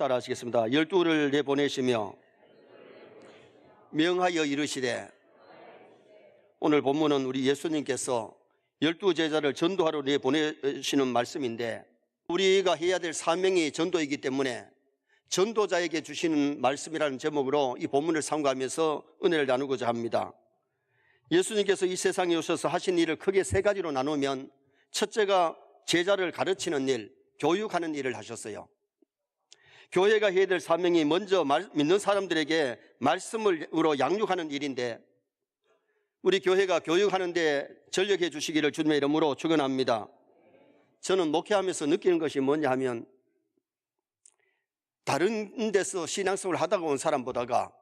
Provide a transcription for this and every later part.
따라 하시겠습니다. 열두를 내보내시며 명하여 이르시되 오늘 본문은 우리 예수님께서 열두 제자를 전도하러 내보내시는 말씀인데 우리가 해야 될 사명이 전도이기 때문에 전도자에게 주시는 말씀이라는 제목으로 이 본문을 삼가하면서 은혜를 나누고자 합니다. 예수님께서 이 세상에 오셔서 하신 일을 크게 세 가지로 나누면 첫째가 제자를 가르치는 일, 교육하는 일을 하셨어요. 교회가 해야 될 사명이 먼저 말- 믿는 사람들에게 말씀으로 양육하는 일인데 우리 교회가 교육하는데 전력해 주시기를 주님의 이름으로 축원합니다. 저는 목회하면서 느끼는 것이 뭐냐 하면 다른 데서 신앙생활을 하다가 온 사람보다가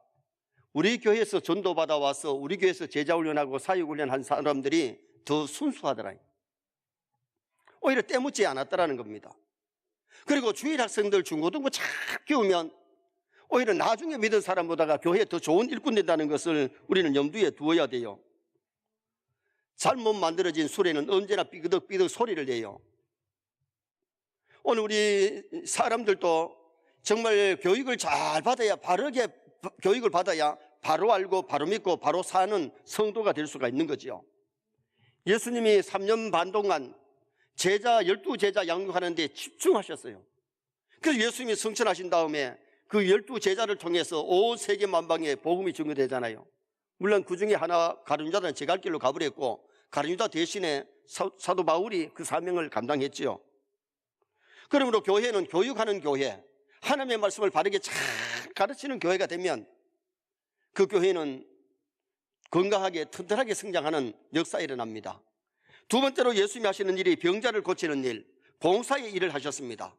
우리 교회에서 전도 받아 와서 우리 교회에서 제자 훈련하고 사육 훈련한 사람들이 더 순수하더라. 오히려 때묻지 않았다라는 겁니다. 그리고 주일 학생들 중고등부 잘 키우면 오히려 나중에 믿은 사람보다가 교회에 더 좋은 일꾼 된다는 것을 우리는 염두에 두어야 돼요. 잘못 만들어진 수레는 언제나 삐그덕삐그덕 소리를 내요. 오늘 우리 사람들도 정말 교육을 잘 받아야 바르게 바- 교육을 받아야 바로 알고 바로 믿고 바로 사는 성도가 될 수가 있는 거죠. 예수님이 3년 반 동안 제자, 열두 제자 양육하는 데 집중하셨어요. 그래서 예수님이 성천하신 다음에 그 열두 제자를 통해서 온 세계 만방에 복음이 증거되잖아요. 물론 그 중에 하나 가룟유다는 제갈 길로 가버렸고 가룟유다 대신에 사, 사도 바울이 그 사명을 감당했지요. 그러므로 교회는 교육하는 교회, 하나님의 말씀을 바르게 잘 가르치는 교회가 되면 그 교회는 건강하게 튼튼하게 성장하는 역사가 일어납니다. 두 번째로 예수님이 하시는 일이 병자를 고치는 일, 봉사의 일을 하셨습니다.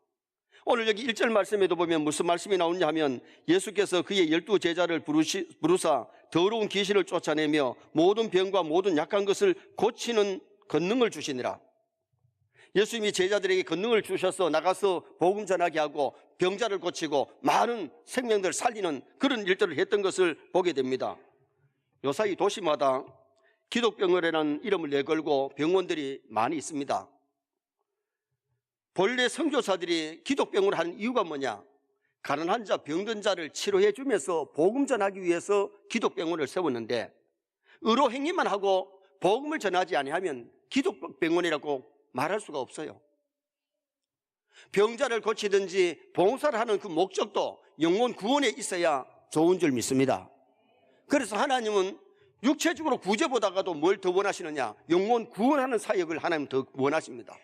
오늘 여기 1절 말씀에도 보면 무슨 말씀이 나오냐 하면 예수께서 그의 열두 제자를 부르시, 부르사 더러운 귀신을 쫓아내며 모든 병과 모든 약한 것을 고치는 권능을 주시니라. 예수님이 제자들에게 권능을 주셔서 나가서 복음 전하게 하고 병자를 고치고 많은 생명들을 살리는 그런 일들을 했던 것을 보게 됩니다. 요 사이 도시마다 기독병원이라는 이름을 내걸고 병원들이 많이 있습니다. 본래 선교사들이 기독병원을 하는 이유가 뭐냐? 가난한 자, 병든 자를 치료해 주면서 복음 전하기 위해서 기독병원을 세웠는데 의로 행위만 하고 복음을 전하지 아니하면 기독병원이라고 말할 수가 없어요. 병자를 고치든지 봉사를 하는 그 목적도 영혼 구원에 있어야 좋은 줄 믿습니다. 그래서 하나님은 육체적으로 구제보다가도 뭘 더 원하시느냐? 영혼 구원하는 사역을 하나님 더 원하십니다.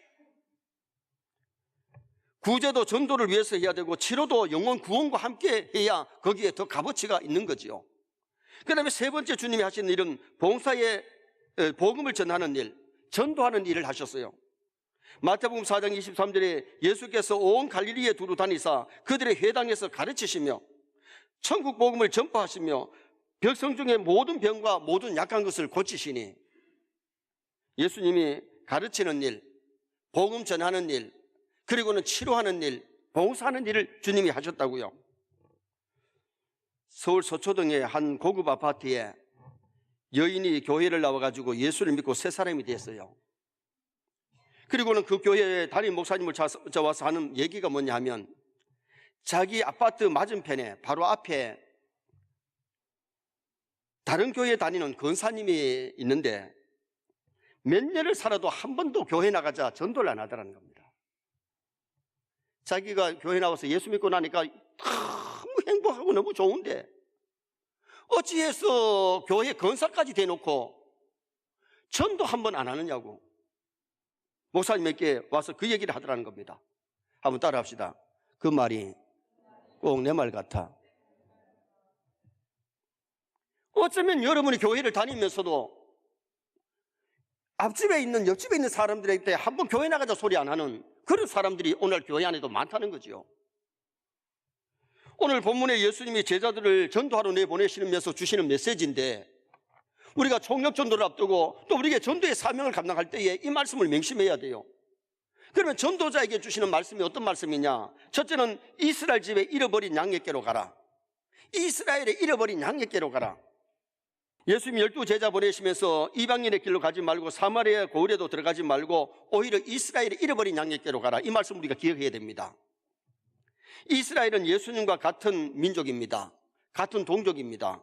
구제도 전도를 위해서 해야 되고 치료도 영혼 구원과 함께 해야 거기에 더 값어치가 있는 거지요. 그 다음에 세 번째 주님이 하신 일은 봉사의 에, 복음을 전하는 일, 전도하는 일을 하셨어요. 마태복음 4장 23절에 예수께서 온 갈릴리에 두루 다니사 그들의 회당에서 가르치시며 천국 복음을 전파하시며 백성 중에 모든 병과 모든 약한 것을 고치시니 예수님이 가르치는 일, 복음 전하는 일, 그리고는 치료하는 일, 봉사하는 일을 주님이 하셨다고요. 서울 서초동의 한 고급 아파트에 여인이 교회를 나와가지고 예수를 믿고 새 사람이 됐어요. 그리고는 그 교회에 담임 목사님을 찾아와서 하는 얘기가 뭐냐 하면 자기 아파트 맞은편에 바로 앞에 다른 교회에 다니는 권사님이 있는데 몇 년을 살아도 한 번도 교회 나가자 전도를 안 하더라는 겁니다. 자기가 교회 나와서 예수 믿고 나니까 너무 행복하고 너무 좋은데 어찌해서 교회 건사까지 대놓고 전도 한 번 안 하느냐고 목사님에게 와서 그 얘기를 하더라는 겁니다. 한번 따라 합시다. 그 말이 꼭 내 말 같아. 어쩌면 여러분이 교회를 다니면서도 앞집에 있는 옆집에 있는 사람들에게 한번 교회 나가자 소리 안 하는 그런 사람들이 오늘 교회 안에도 많다는 거지요. 오늘 본문에 예수님이 제자들을 전도하러 내보내시면서 주시는 메시지인데 우리가 총력 전도를 앞두고 또 우리에게 전도의 사명을 감당할 때에 이 말씀을 명심해야 돼요. 그러면 전도자에게 주시는 말씀이 어떤 말씀이냐? 첫째는 이스라엘 집에 잃어버린 양에게로 가라. 이스라엘에 잃어버린 양에게로 가라. 예수님이 열두 제자 보내시면서 이방인의 길로 가지 말고 사마리아 고을에도 들어가지 말고 오히려 이스라엘에 잃어버린 양에게로 가라. 이 말씀 우리가 기억해야 됩니다. 이스라엘은 예수님과 같은 민족입니다. 같은 동족입니다.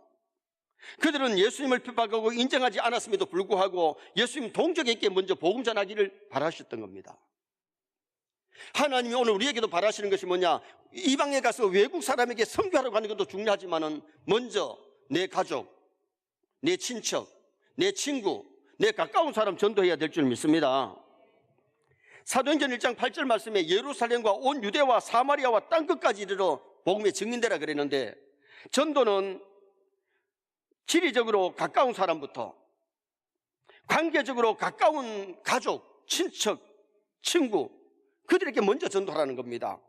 그들은 예수님을 핍박하고 인정하지 않았음에도 불구하고 예수님 동족에게 먼저 복음 전하기를 바라셨던 겁니다. 하나님이 오늘 우리에게도 바라시는 것이 뭐냐? 이방에 가서 외국 사람에게 선교하러 가는 것도 중요하지만은 먼저 내 가족, 내 친척, 내 친구, 내 가까운 사람 전도해야 될 줄 믿습니다. 사도행전 1장 8절 말씀에 예루살렘과 온 유대와 사마리아와 땅 끝까지 이르러 복음의 증인되라 그랬는데 전도는 지리적으로 가까운 사람부터 관계적으로 가까운 가족, 친척, 친구 그들에게 먼저 전도하라는 겁니다.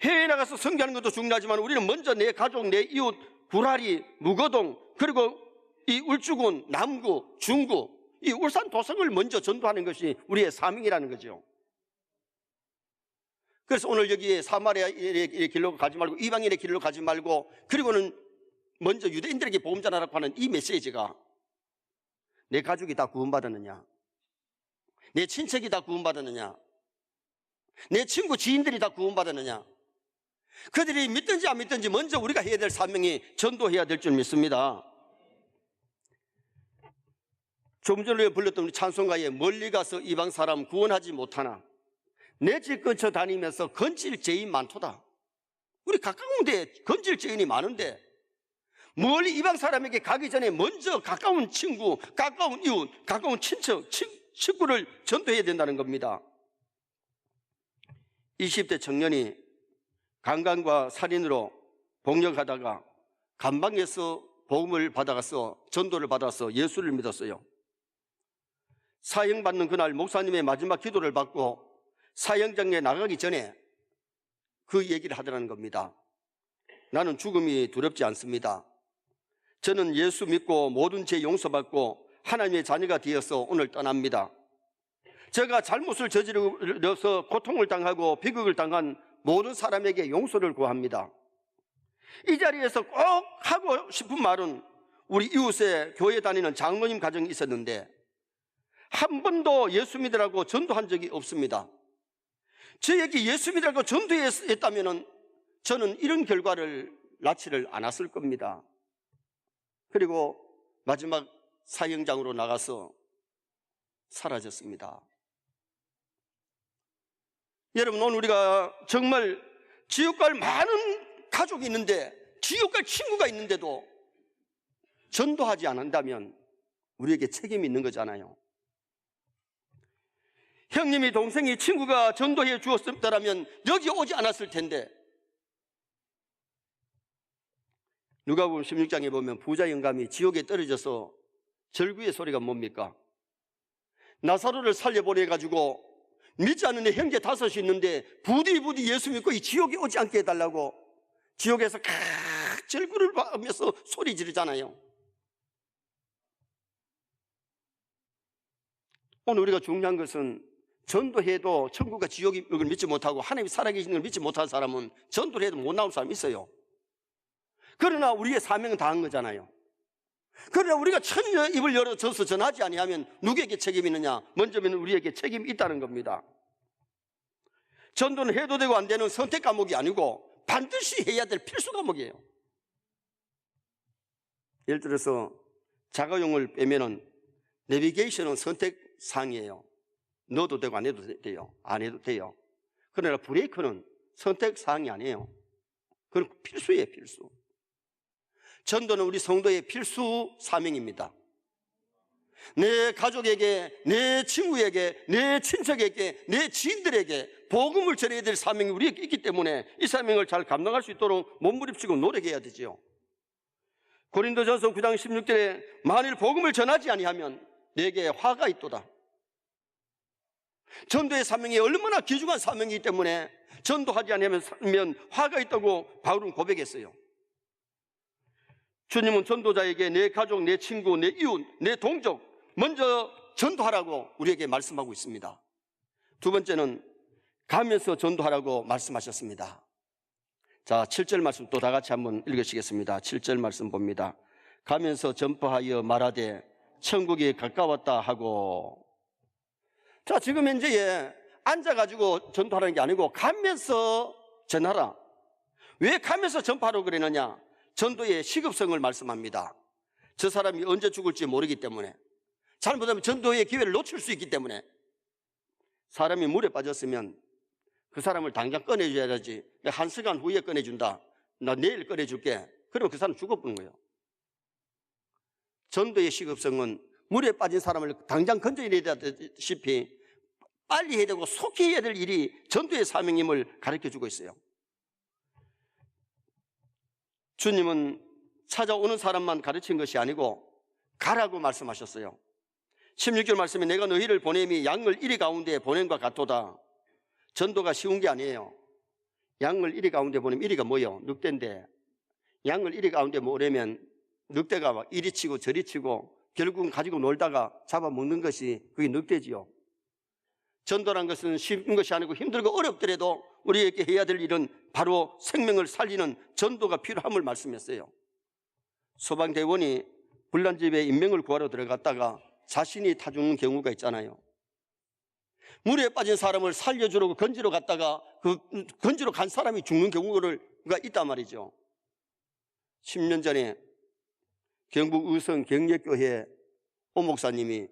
해외에 나가서 선교하는 것도 중요하지만 우리는 먼저 내 가족, 내 이웃, 구라리, 무거동 그리고 이 울주군, 남구, 중구 이 울산 도성을 먼저 전도하는 것이 우리의 사명이라는 거죠. 그래서 오늘 여기에 사마리아의 길로 가지 말고 이방인의 길로 가지 말고 그리고는 먼저 유대인들에게 전하라고 하는 이 메시지가 내 가족이 다 구원받았느냐? 내 친척이 다 구원받았느냐? 내 친구 지인들이 다 구원받았느냐? 그들이 믿든지 안 믿든지 먼저 우리가 해야 될 사명이 전도해야 될 줄 믿습니다. 좀 전에 불렀던 우리 찬송가에 멀리 가서 이방 사람 구원하지 못하나 내 집 근처 다니면서 건질 죄인 많도다. 우리 가까운 데 건질 죄인이 많은데 멀리 이방 사람에게 가기 전에 먼저 가까운 친구, 가까운 이웃, 가까운 친척, 친, 친구를 전도해야 된다는 겁니다. 20대 청년이 강간과 살인으로 복역하다가 감방에서 복음을 받아가서 전도를 받아서 예수를 믿었어요. 사형받는 그날 목사님의 마지막 기도를 받고 사형장에 나가기 전에 그 얘기를 하더라는 겁니다. 나는 죽음이 두렵지 않습니다. 저는 예수 믿고 모든 죄 용서받고 하나님의 자녀가 되어서 오늘 떠납니다. 제가 잘못을 저지르서 고통을 당하고 비극을 당한 모든 사람에게 용서를 구합니다. 이 자리에서 꼭 하고 싶은 말은 우리 이웃에 교회 다니는 장로님 가정이 있었는데 한 번도 예수 믿으라고 전도한 적이 없습니다. 저에게 예수 믿으라고 전도했다면 저는 이런 결과를 낳지를 않았을 겁니다. 그리고 마지막 사형장으로 나가서 사라졌습니다. 여러분, 오늘 우리가 정말 지옥 갈 많은 가족이 있는데, 지옥 갈 친구가 있는데도 전도하지 않는다면 우리에게 책임이 있는 거잖아요. 형님이 동생이 친구가 전도해 주었다면 여기 오지 않았을 텐데 누가 보면 16장에 보면 부자 영감이 지옥에 떨어져서 절구의 소리가 뭡니까? 나사로를 살려보내 가지고 믿지 않는 내 형제 다섯이 있는데 부디 부디 예수 믿고 이 지옥에 오지 않게 해달라고 지옥에서 칵 절구를 하면서 소리 지르잖아요. 오늘 우리가 중요한 것은 전도해도 천국과 지옥을 믿지 못하고 하나님이 살아계시는 걸 믿지 못한 사람은 전도를 해도 못 나올 사람이 있어요. 그러나 우리의 사명은 다한 거잖아요. 그러나 우리가 천여 입을 열어줘서 전하지 아니하면 누구에게 책임이 있느냐? 먼저는 우리에게 책임이 있다는 겁니다. 전도는 해도 되고 안 되는 선택 과목이 아니고 반드시 해야 될 필수 과목이에요. 예를 들어서 자가용을 빼면은 내비게이션은 선택 사항이에요. 넣어도 되고 안 해도 돼요. 안 해도 돼요. 그러나 브레이크는 선택 사항이 아니에요. 그건 필수예요, 필수. 전도는 우리 성도의 필수 사명입니다. 내 가족에게, 내 친구에게, 내 친척에게, 내 지인들에게 복음을 전해야 될 사명이 우리에게 있기 때문에 이 사명을 잘 감당할 수 있도록 몸부림치고 노력해야 되지요. 고린도전서 9장 16절에 만일 복음을 전하지 아니하면 내게 화가 있도다. 전도의 사명이 얼마나 귀중한 사명이기 때문에 전도하지 않으면 화가 있다고 바울은 고백했어요. 주님은 전도자에게 내 가족, 내 친구, 내 이웃, 내 동족 먼저 전도하라고 우리에게 말씀하고 있습니다. 두 번째는 가면서 전도하라고 말씀하셨습니다. 자, 7절 말씀 또 다 같이 한번 읽으시겠습니다. 7절 말씀 봅니다. 가면서 전파하여 말하되 천국이 가까웠다 하고 자, 지금 현재 앉아가지고 전도하는 게 아니고 가면서 전하라. 왜 가면서 전파하라고 그러느냐? 전도의 시급성을 말씀합니다. 저 사람이 언제 죽을지 모르기 때문에 잘못하면 전도의 기회를 놓칠 수 있기 때문에 사람이 물에 빠졌으면 그 사람을 당장 꺼내줘야지. 한 시간 후에 꺼내준다. 나 내일 꺼내줄게. 그러면 그 사람 죽어버린 거예요. 전도의 시급성은 물에 빠진 사람을 당장 건져내야 되다시피 빨리 해야 되고 속히 해야 될 일이 전도의 사명임을 가르쳐 주고 있어요. 주님은 찾아오는 사람만 가르친 것이 아니고 가라고 말씀하셨어요. 16절 말씀에 내가 너희를 보냄이 양을 이리 가운데 보냄과 같도다. 전도가 쉬운 게 아니에요. 양을 이리 가운데 보내면 이리가 뭐요? 늑대인데 양을 이리 가운데 보내면 늑대가 막 이리 치고 저리 치고 결국은 가지고 놀다가 잡아먹는 것이 그게 늑대지요. 전도란 것은 쉬운 것이 아니고 힘들고 어렵더라도 우리에게 해야 될 일은 바로 생명을 살리는 전도가 필요함을 말씀했어요. 소방대원이 불난집에 인명을 구하러 들어갔다가 자신이 타 죽는 경우가 있잖아요. 물에 빠진 사람을 살려주려고 건지러 갔다가 그 건지러 간 사람이 죽는 경우가 있단 말이죠. 10년 전에 경북 의성 경례교회 오 목사님이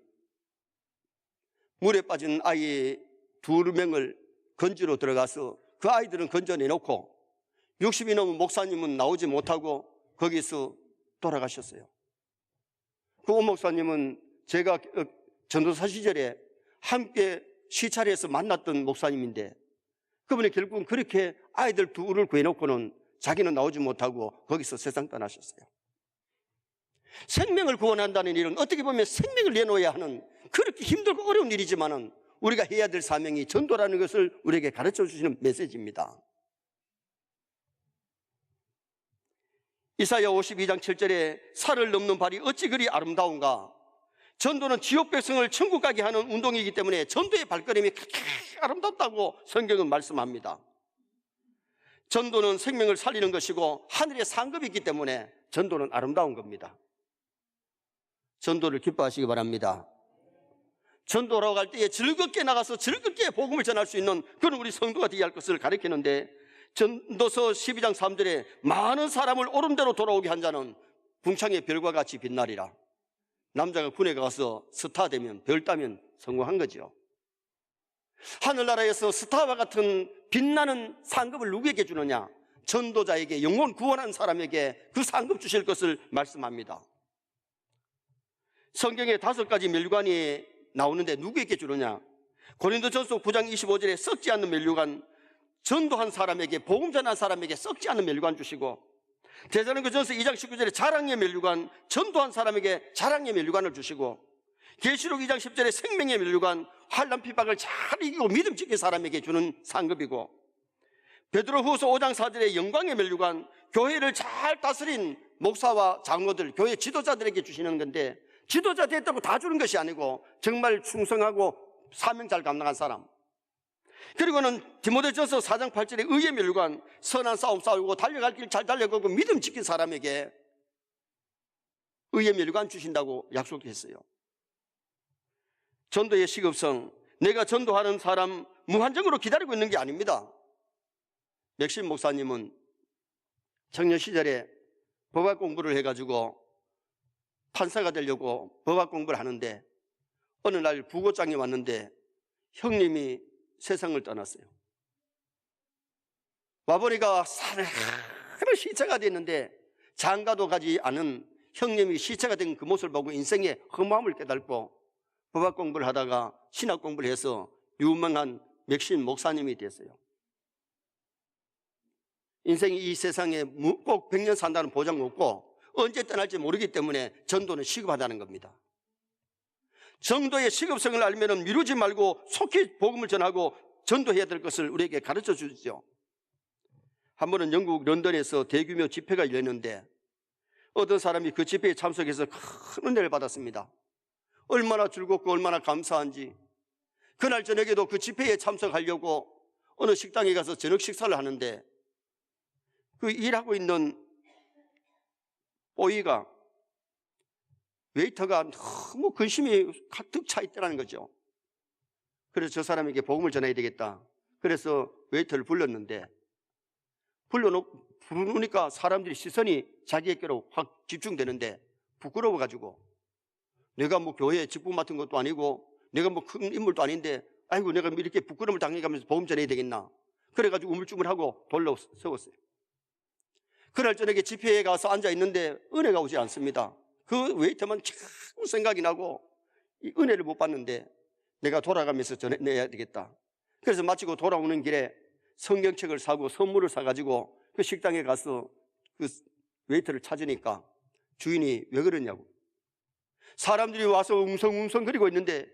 물에 빠진 아이 두 명을 건지러 들어가서 그 아이들은 건져내놓고 60이 넘은 목사님은 나오지 못하고 거기서 돌아가셨어요. 그 오 목사님은 제가 어, 전도사 시절에 함께 시찰에서 만났던 목사님인데 그분이 결국은 그렇게 아이들 둘을 구해놓고는 자기는 나오지 못하고 거기서 세상 떠나셨어요. 생명을 구원한다는 일은 어떻게 보면 생명을 내놓아야 하는 그렇게 힘들고 어려운 일이지만은 우리가 해야 될 사명이 전도라는 것을 우리에게 가르쳐 주시는 메시지입니다. 이사야 52장 7절에 살을 넘는 발이 어찌 그리 아름다운가? 전도는 지옥 백성을 천국 가게 하는 운동이기 때문에 전도의 발걸음이 그렇게 아름답다고 성경은 말씀합니다. 전도는 생명을 살리는 것이고 하늘의 상급이 있기 때문에 전도는 아름다운 겁니다. 전도를 기뻐하시기 바랍니다. 전도라고 할 때에 즐겁게 나가서 즐겁게 복음을 전할 수 있는 그런 우리 성도가 되어야 할 것을 가르치는데 전도서 12장 3절에 많은 사람을 오름대로 돌아오게 한 자는 궁창의 별과 같이 빛나리라. 남자가 군에 가서 스타 되면 별 따면 성공한 거죠. 하늘나라에서 스타와 같은 빛나는 상급을 누구에게 주느냐? 전도자에게 영혼 구원한 사람에게 그 상급 주실 것을 말씀합니다. 성경에 다섯 가지 멸관이 나오는데 누구에게 주느냐? 고린도전서 9장 25절에 썩지 않는 멸류관 전도한 사람에게 복음 전한 사람에게 썩지 않는 멸류관 주시고 대사는그전서 2장 19절에 자랑의 멸류관 전도한 사람에게 자랑의 멸류관을 주시고 계시록 2장 10절에 생명의 멸류관 환란 피박을 잘 이기고 믿음 지킨 사람에게 주는 상급이고 베드로 후서 5장 4절에 영광의 멸류관 교회를 잘 다스린 목사와 장로들 교회 지도자들에게 주시는 건데 지도자 됐다고 다 주는 것이 아니고 정말 충성하고 사명 잘 감당한 사람 그리고는 디모데전서 4장 8절에 의의 멸관 선한 싸움 싸우고 달려갈 길 잘 달려가고 믿음 지킨 사람에게 의의 멸관 주신다고 약속했어요. 전도의 시급성 내가 전도하는 사람 무한정으로 기다리고 있는 게 아닙니다. 맥신 목사님은 청년 시절에 법학 공부를 해가지고 판사가 되려고 법학 공부를 하는데 어느 날 부고장이 왔는데 형님이 세상을 떠났어요. 와보니까 산에 하늘 시체가 됐는데 장가도 가지 않은 형님이 시체가 된 그 모습을 보고 인생의 허무함을 깨닫고 법학 공부를 하다가 신학 공부를 해서 유명한 맥신 목사님이 됐어요. 인생이 이 세상에 꼭 100년 산다는 보장 없고 언제 떠날지 모르기 때문에 전도는 시급하다는 겁니다. 정도의 시급성을 알면 미루지 말고 속히 복음을 전하고 전도해야 될 것을 우리에게 가르쳐 주죠. 한 번은 영국 런던에서 대규모 집회가 열렸는데 어떤 사람이 그 집회에 참석해서 큰 은혜를 받았습니다. 얼마나 즐겁고 얼마나 감사한지 그날 저녁에도 그 집회에 참석하려고 어느 식당에 가서 저녁 식사를 하는데 그 일하고 있는 오이가 웨이터가 너무 근심이 가득 차 있다는 거죠. 그래서 저 사람에게 복음을 전해야 되겠다. 그래서 웨이터를 불렀는데 불러놓 부르니까 사람들이 시선이 자기에게로 확 집중되는데 부끄러워가지고 내가 뭐 교회 직분 맡은 것도 아니고 내가 뭐 큰 인물도 아닌데 아이고 내가 이렇게 부끄러움을 당해가면서 보험 전해야 되겠나 그래가지고 우물쭈물하고 돌로 세웠어요. 그날 저녁에 집회에 가서 앉아 있는데 은혜가 오지 않습니다. 그 웨이터만 자꾸 생각이 나고 이 은혜를 못 받는데 내가 돌아가면서 전해내야 되겠다. 그래서 마치고 돌아오는 길에 성경책을 사고 선물을 사가지고 그 식당에 가서 그 웨이터를 찾으니까 주인이 왜 그러냐고. 사람들이 와서 웅성웅성 거리고 있는데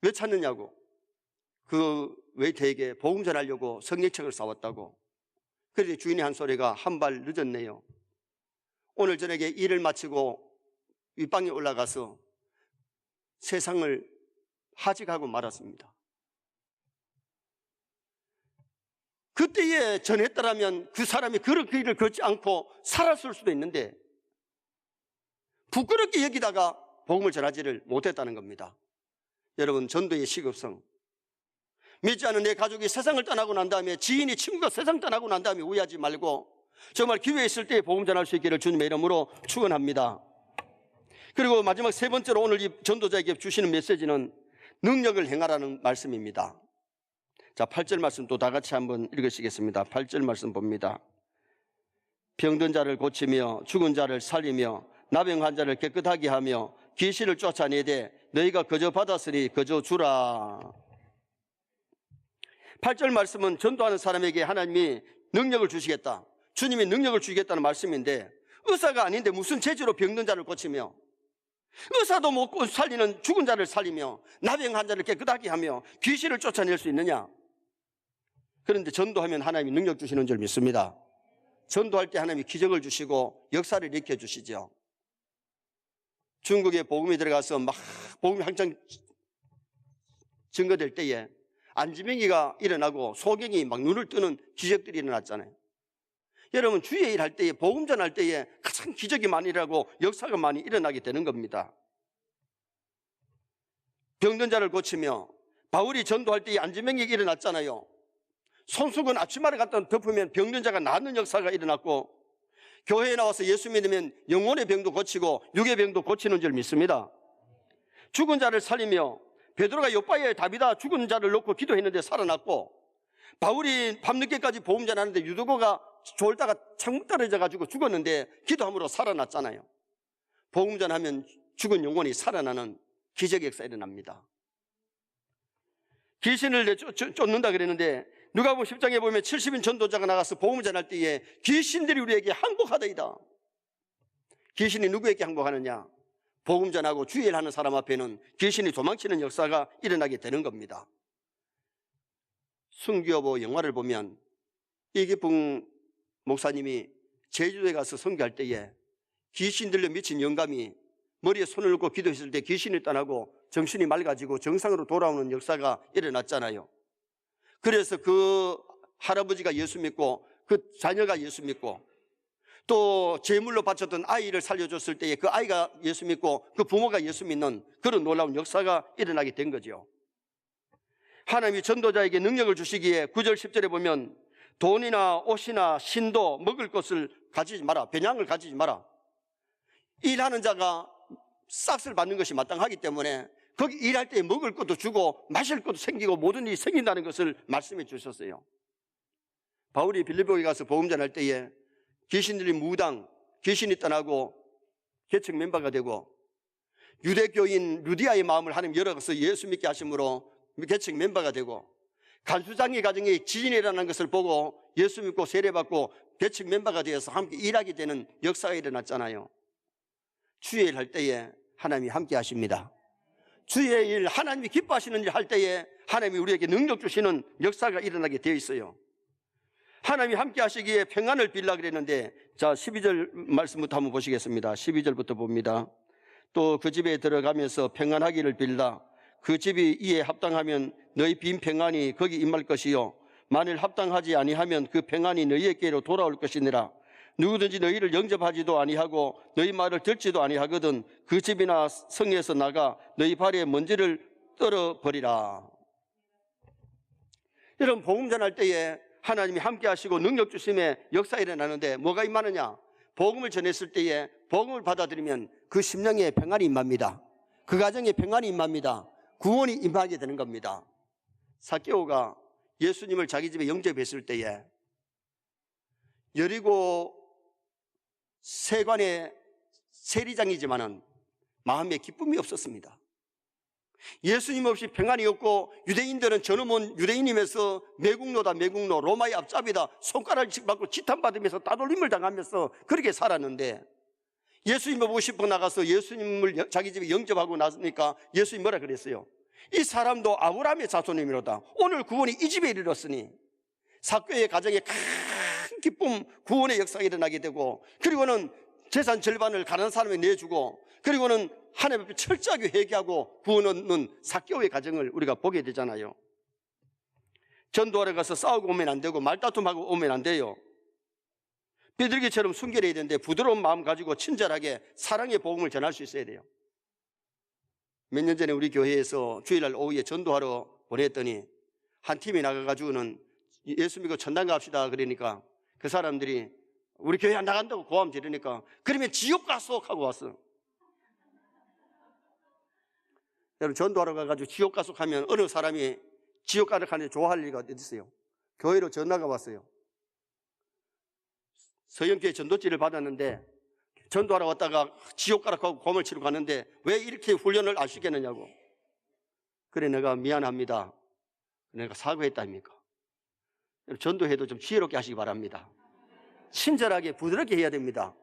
왜 찾느냐고. 그 웨이터에게 복음 전하려고 성경책을 사왔다고. 그래서 주인이 한 소리가 한 발 늦었네요. 오늘 저녁에 일을 마치고 윗방에 올라가서 세상을 하직하고 말았습니다. 그때에 전했더라면 그 사람이 그런 길을 걷지 않고 살았을 수도 있는데 부끄럽게 여기다가 복음을 전하지를 못했다는 겁니다. 여러분 전도의 시급성 믿지 않은 내 가족이 세상을 떠나고 난 다음에 지인이 친구가 세상 떠나고 난 다음에 우회하지 말고 정말 기회 있을 때 복음 전할 수 있기를 주님의 이름으로 축원합니다. 그리고 마지막 세 번째로 오늘 이 전도자에게 주시는 메시지는 능력을 행하라는 말씀입니다. 자, 8절 말씀 또 다 같이 한번 읽으시겠습니다. 8절 말씀 봅니다. 병든 자를 고치며 죽은 자를 살리며 나병 환자를 깨끗하게 하며 귀신을 쫓아내되 너희가 거저 받았으니 거저 주라. 8절 말씀은 전도하는 사람에게 하나님이 능력을 주시겠다. 주님이 능력을 주시겠다는 말씀인데 의사가 아닌데 무슨 재주로 병든 자를 고치며 의사도 못 살리는 죽은 자를 살리며 나병 환자를 깨끗하게 하며 귀신을 쫓아낼 수 있느냐? 그런데 전도하면 하나님이 능력 주시는 줄 믿습니다. 전도할 때 하나님이 기적을 주시고 역사를 일으켜 주시죠. 중국에 복음이 들어가서 막 복음이 한창 증거될 때에 안지명이가 일어나고 소경이 막 눈을 뜨는 기적들이 일어났잖아요. 여러분 주의 일할 때에 복음 전할 때에 가장 기적이 많이 일어나고 역사가 많이 일어나게 되는 겁니다. 병든 자를 고치며 바울이 전도할 때에 안지명이 일어났잖아요. 손수건 앞치마를 갖다 덮으면 병든 자가 낫는 역사가 일어났고 교회에 나와서 예수 믿으면 영혼의 병도 고치고 육의 병도 고치는 줄 믿습니다. 죽은 자를 살리며 베드로가 요바에 다비다 죽은 자를 놓고 기도했는데 살아났고 바울이 밤늦게까지 보험 전하는데 유도고가 졸다가 창문 떨어져 가지고 죽었는데 기도함으로 살아났잖아요. 복음 전하면 죽은 영혼이 살아나는 기적 역사 일어납니다. 귀신을 쫓는다 그랬는데 누가 보면 10장에 보면 70인 전도자가 나가서 복음을 전할 때에 귀신들이 우리에게 항복하다이다. 귀신이 누구에게 항복하느냐? 복음 전하고 주의를 하는 사람 앞에는 귀신이 도망치는 역사가 일어나게 되는 겁니다. 순교보 영화를 보면 이기풍 목사님이 제주도에 가서 선교할 때에 귀신 들려 미친 영감이 머리에 손을 얹고 기도했을 때 귀신이 떠나고 정신이 맑아지고 정상으로 돌아오는 역사가 일어났잖아요. 그래서 그 할아버지가 예수 믿고 그 자녀가 예수 믿고 또 제물로 바쳤던 아이를 살려줬을 때에 그 아이가 예수 믿고 그 부모가 예수 믿는 그런 놀라운 역사가 일어나게 된 거죠. 하나님이 전도자에게 능력을 주시기에 9절 10절에 보면 돈이나 옷이나 신도 먹을 것을 가지지 마라. 배양을 가지지 마라. 일하는 자가 싹을 받는 것이 마땅하기 때문에 거기 일할 때 먹을 것도 주고 마실 것도 생기고 모든 일이 생긴다는 것을 말씀해 주셨어요. 바울이 빌리보에 가서 복음 전할 때에 귀신들이 무당, 귀신이 떠나고 개척 멤버가 되고 유대교인 루디아의 마음을 하나님 열어서 예수 믿게 하심으로 개척 멤버가 되고 간수장의 가정에 지진이 일어나는 것을 보고 예수 믿고 세례받고 개척 멤버가 되어서 함께 일하게 되는 역사가 일어났잖아요. 주의 일 할 때에 하나님이 함께 하십니다. 주의 일, 하나님이 기뻐하시는 일 할 때에 하나님이 우리에게 능력 주시는 역사가 일어나게 되어 있어요. 하나님이 함께 하시기에 평안을 빌라 그랬는데 자 12절 말씀부터 한번 보시겠습니다. 12절부터 봅니다. 또 그 집에 들어가면서 평안하기를 빌라 그 집이 이에 합당하면 너희 빈 평안이 거기 임할 것이요 만일 합당하지 아니하면 그 평안이 너희에게로 돌아올 것이니라 누구든지 너희를 영접하지도 아니하고 너희 말을 듣지도 아니하거든 그 집이나 성에서 나가 너희 발에 먼지를 떨어 버리라 여러분 복음 전할 때에 하나님이 함께 하시고 능력 주심에 역사 일어나는데 뭐가 임하느냐? 복음을 전했을 때에 복음을 받아들이면 그 심령에 평안이 임합니다. 그 가정에 평안이 임합니다. 구원이 임하게 되는 겁니다. 사케오가 예수님을 자기 집에 영접했을 때에 여리고 세관의 세리장이지만은 마음에 기쁨이 없었습니다. 예수님 없이 평안이 없고 유대인들은 저놈은 유대인이면서 매국노다 매국노 로마의 앞잡이다 손가락을 받고 지탄받으면서 따돌림을 당하면서 그렇게 살았는데 예수님을 보고 싶어 나가서 예수님을 자기 집에 영접하고 나서니까 예수님 뭐라 그랬어요? 이 사람도 아브라함의 자손이미로다 오늘 구원이 이 집에 이르렀으니 사교의 가정에 큰 기쁨 구원의 역사가 일어나게 되고 그리고는 재산 절반을 가난한 사람에 내주고 그리고는 하나님 앞에 철저하게 회개하고 구원 얻는 사교의 가정을 우리가 보게 되잖아요. 전도하러 가서 싸우고 오면 안 되고 말다툼하고 오면 안 돼요. 비둘기처럼 순결해야 되는데 부드러운 마음 가지고 친절하게 사랑의 복음을 전할 수 있어야 돼요. 몇 년 전에 우리 교회에서 주일날 오후에 전도하러 보냈더니 한 팀이 나가가지고는 예수 믿고 천당 갑시다 그러니까 그 사람들이 우리 교회 안 나간다고 고함 지르니까 그러면 지옥 가소 하고 왔어. 여러분 전도하러 가가지고 지옥 가소 하면 어느 사람이 지옥 가를 가는데 좋아할 리가 어디 있어요? 교회로 전화가 왔어요. 서영교회 전도지를 받았는데 전도하러 왔다가 지옥 가락하고 곰을 치러 가는데 왜 이렇게 훈련을 안 시켰느냐고. 그래 내가 미안합니다. 내가 사과했다 아닙니까? 전도해도 좀 지혜롭게 하시기 바랍니다. 친절하게 부드럽게 해야 됩니다.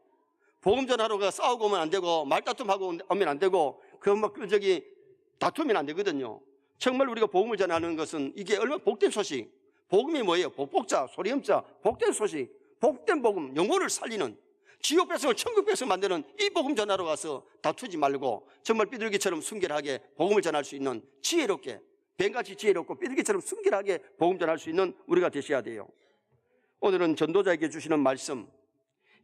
복음 전하러 가 싸우고 오면 안 되고 말다툼하고 오면 안 되고 그 막 저기 다투면 안 되거든요. 정말 우리가 복음을 전하는 것은 이게 얼마나 복된 소식. 복음이 뭐예요? 복복자, 소리음자, 복된 소식, 복된 복음, 영혼을 살리는 지옥 배송을 천국 배송 만드는 이 복음 전하러 가서 다투지 말고 정말 비둘기처럼 순결하게 복음을 전할 수 있는 지혜롭게 뱀같이 지혜롭고 삐르기처럼 순결하게 복음 전할 수 있는 우리가 되셔야 돼요. 오늘은 전도자에게 주시는 말씀.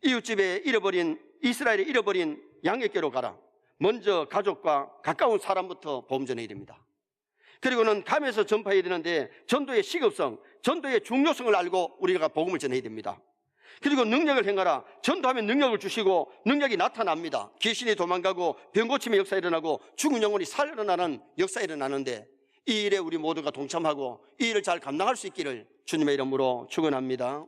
이웃집에 잃어버린 이스라엘에 잃어버린 양에게로 가라. 먼저 가족과 가까운 사람부터 복음 전해야 됩니다. 그리고는 감에서 전파해야 되는데 전도의 시급성, 전도의 중요성을 알고 우리가 복음을 전해야 됩니다. 그리고 능력을 행하라. 전도하면 능력을 주시고 능력이 나타납니다. 귀신이 도망가고 병 고침의 역사 일어나고 죽은 영혼이 살아나는 역사 일어나는데 이 일에 우리 모두가 동참하고 이 일을 잘 감당할 수 있기를 주님의 이름으로 축원합니다.